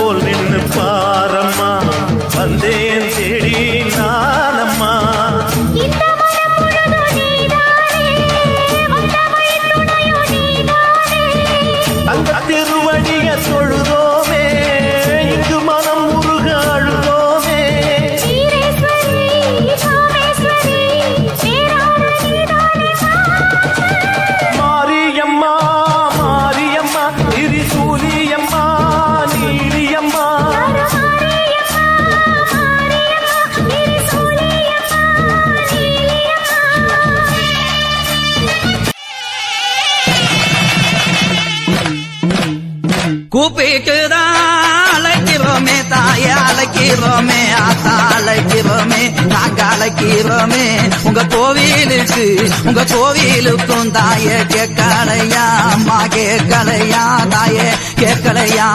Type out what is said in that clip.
போல் நின்று பாரம்மா. வந்தேன் செடி கூப்பிட்டுதான் அழைக்கிறோமே தாய அழைக்கிறோமே. ஆத்தா அழைக்கிறோமே நாங்க அழைக்கிறோமே உங்க கோவிலுக்கு உங்க கோவிலுக்கும் தாய கேட்கலையா அம்மா கேட்கலையா தாய கேட்கலையா.